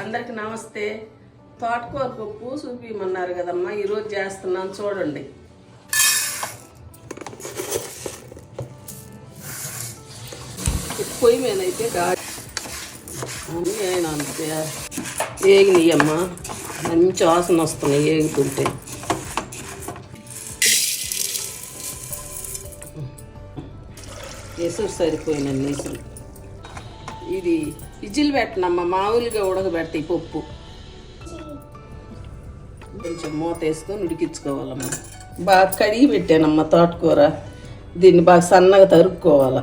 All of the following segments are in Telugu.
అందరికి నమస్తే. తోటకూర పప్పు చూపిమన్నారు కదమ్మా. ఈరోజు చేస్తున్నాను చూడండి. పొయ్యి మేనైతే గాడి అంతే. ఏగినాయమ్మా. మంచి వాసన వస్తున్నాయి ఏగుతుంటే. ఎసురు సరిపోయినండి ఎసురు ఇది విజిల్ పెట్టనమ్మా మామూలుగా ఉడకబెడతాయి పప్పు. కొంచెం మూత వేసుకొని ఉడికించుకోవాలమ్మా. బాగా కడిగి పెట్టానమ్మ తోటకూర. దీన్ని బాగా సన్నగా తరుక్కోవాలి.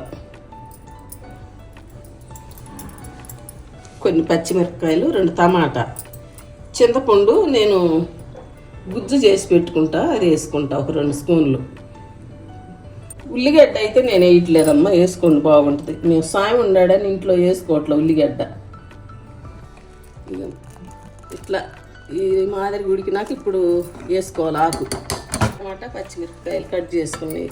కొన్ని పచ్చిమిరపకాయలు రెండు టమాటా. చింతపండు నేను గుజ్జు చేసి పెట్టుకుంటా అది వేసుకుంటా ఒక రెండు స్పూన్లు. ఉల్లిగడ్డ అయితే నేను వేయట్లేదమ్మా వేసుకోండి బాగుంటుంది. మేము సాయం ఉండాడని ఇంట్లో వేసుకోవట్లే ఉల్లిగడ్డ. ఇట్లా ఈ మాదిరి ఉడికినాక ఇప్పుడు వేసుకోవాలి ఆకు. టమాటా పచ్చిమిరపకాయలు కట్ చేసుకుని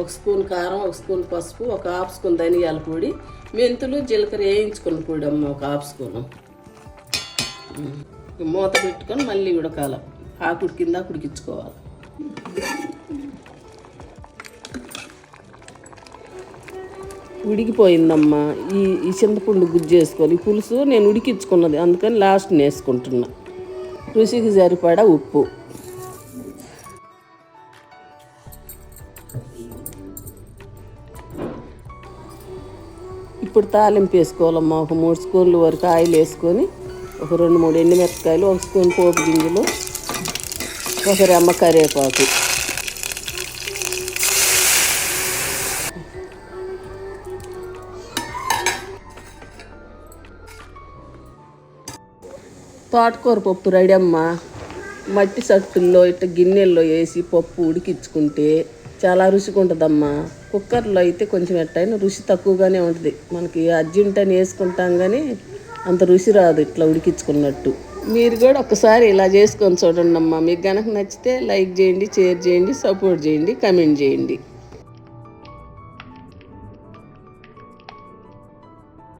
ఒక స్పూన్ కారం ఒక స్పూన్ పసుపు ఒక హాఫ్ స్పూన్ ధనియాల పొడి మెంతులు జీలకర్ర వేయించుకుని పొడి అమ్మ ఒక హాఫ్ స్పూను. మూత పెట్టుకొని మళ్ళీ ఉడకాల. ఆకుడు కింద ఉడికించుకోవాలి. ఉడికిపోయిందమ్మా. ఈ ఈ చింతపండు గుజ్జు వేసుకోవాలి ఈ పులుసు నేను ఉడికించుకున్నది. అందుకని లాస్ట్ వేసుకుంటున్నా. రుచికి సరిపడా ఉప్పు. ఇప్పుడు తాలింపు వేసుకోవాలమ్మా. ఒక మూడు స్పూన్లు వరకు ఆయిల్ వేసుకొని ఒక రెండు మూడు ఎండుమిరపకాయలు ఒక స్పూన్ పోపు గింజలు ఒక రెమ్మ కరివేపాకు. తోటకూర పప్పు రెడీ అమ్మా. మట్టి సట్టుల్లో ఇట్లా గిన్నెల్లో వేసి పప్పు ఉడికించుకుంటే చాలా రుచిగా ఉంటుందమ్మా కుక్కర్లో అయితే కొంచెం ఎట్టయినా రుచి తక్కువగానే ఉంటుంది. మనకి అర్జెంట్ అని వేసుకుంటాం కానీ అంత రుచి రాదు ఇట్లా ఉడికించుకున్నట్టు. మీరు కూడా ఒకసారి ఇలా చేసుకొని చూడండి అమ్మా మీకు కనుక నచ్చితే లైక్ చేయండి షేర్ చేయండి సపోర్ట్ చేయండి కమెంట్ చేయండి.